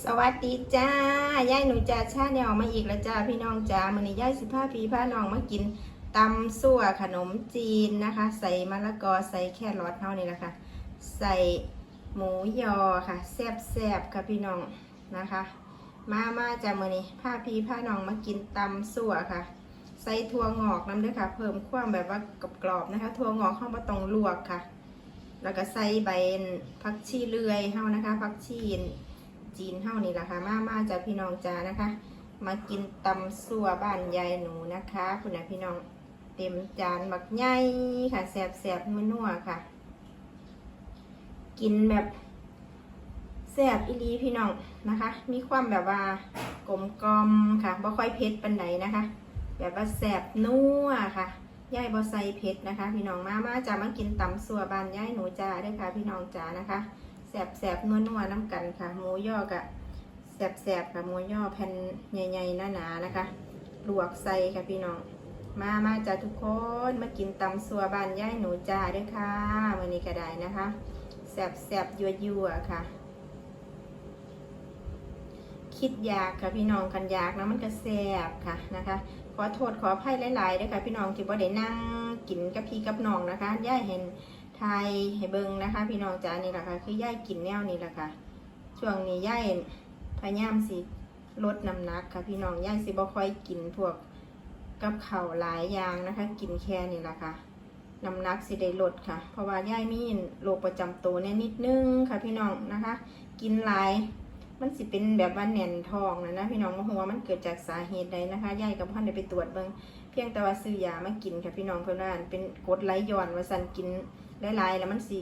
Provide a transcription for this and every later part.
สวัสดีจ้ายายหนูจ่าชาแนวมาอีกแล้วจ้าพี่น้องจ้ามื้อนี้ยายสิพาพี่พาน้องมากินตำซั่วขนมจีนนะคะ ใส่มะละกอใส่แครอทเท่านี้แหละค่ะใส่หมูยอค่ะแซ่บๆค่ะพี่น้องนะคะ มามาจ้ามื้อนี้พาพี่พาน้องมากินตำซั่วค่ะ ใส่ถั่วงอกน้ำด้วยค่ะ เพิ่มความแบบว่ากรอบๆนะคะถั่วงอกเข้ามาต้องลวกค่ะ แล้วก็ใส่ใบผักชีเลื่อยเฮานะคะผักชี จีนเฮานี่แหละค่ะ มามาจากพี่น้องจ้านะคะ มากินตำซัวบ้านยายหนูนะคะ คุณนะพี่น้องเต็มจานบักใหญ่ค่ะแสบแสบๆนัวๆค่ะ กินแบบแสบอีลีพี่น้องนะคะ มีความแบบว่ากลมกลมค่ะบ่ค่อยเผ็ดปันไหนนะคะ แบบว่าแสบนัวค่ะย่ายบอใส่เผ็ดนะคะ พี่น้องมามาจะมากินตำสัวบานย่ายหนูจ้าด้วยค่ะ พี่น้องจ้านะคะ แสบแสบนัวนัวๆน้ำกันค่ะ หมูย่อกะแสบแสบค่ะหมูย่อแผ่นใหญ่ๆหนาๆนะคะลวกใส่ค่ะพี่น้อง มามาจ้าทุกคนมากินตำสัวบ้านย่ายหนูจ้าด้วยค่ะวันนี้ก็ได้นะคะแสบแสบยัวยัวๆค่ะ คิดอยากค่ะพี่น้องกันอยากนะมันก็แสบค่ะนะคะ ขอโทษขออภัยหลายๆด้วยค่ะพี่น้องที่บ่ได้นั่งกินกับพี่กับน้องนะคะย่ายเห็น ไทยให้เบิ่งนะคะ พี่น้องจ้านี่แหละค่ะ คือย่ายกินแนวนี้แหละค่ะ ช่วงนี้ย่ายพยายามสิลดน้ำหนักค่ะ พี่น้องย่ายสิบ่ค่อยกินพวกกับเข้าหลายอย่างนะคะ กินแค่นี้แหละค่ะน้ำหนักสิได้ลดค่ะ เพราะว่าย่ายมีโรคประจำตัวเนี่ยนิดนึงค่ะ พี่น้องนะคะ กินหลายมันสิเป็นแบบว่าแน่นทองนะนะพี่น้องมาหัวามันเกิดจากสาเหตุใดนะคะย่ายกับพ่อนได้ไปตรวจเบิ่งเพียงแต่ว่าซื้อยามากินค่ะพี่น้องเพื่อนว่าเป็นกดไหลย้อนว่าสันกิน หลายๆแล้วมันสิ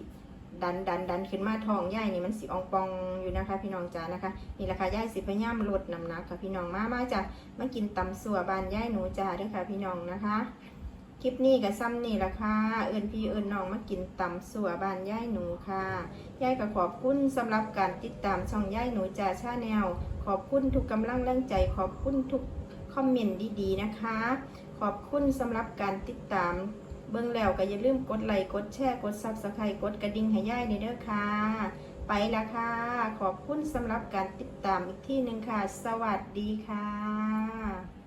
ดันดันดันขึ้นมาท้องยายนี่มันสิอองปองอยู่นะคะ พี่น้องจ้านะคะนี่แหละค่ะยายสิพยายามลดน้ำหนักค่ะพี่น้องมามาจ้ะมากินตำสัวบานยายหนูจ้าด้วยค่ะพี่น้องนะคะ คลิปนี้กับซ้ำนี่ละค่ะเอิญพี่เอิญน้องมากินตำสัวบานย่ายหนูค่ะย่ายก็ขอบคุณสำหรับการติดตามช่องย่ายหนูจ่าชาแนลขอบคุณทุกกำลังแรงใจ ขอบคุณทุกคอมเมนต์ดีๆนะคะ ขอบคุณสำหรับการติดตาม เบื้องแล้วก็อย่าลืมกดไลค์กดแชร์กดซับสไครต์กดกระดิ่งให้ย่ายในเด้อค่ะ ไปละค่ะ ขอบคุณสำหรับการติดตามอีกที่หนึ่งค่ะ สวัสดีค่ะ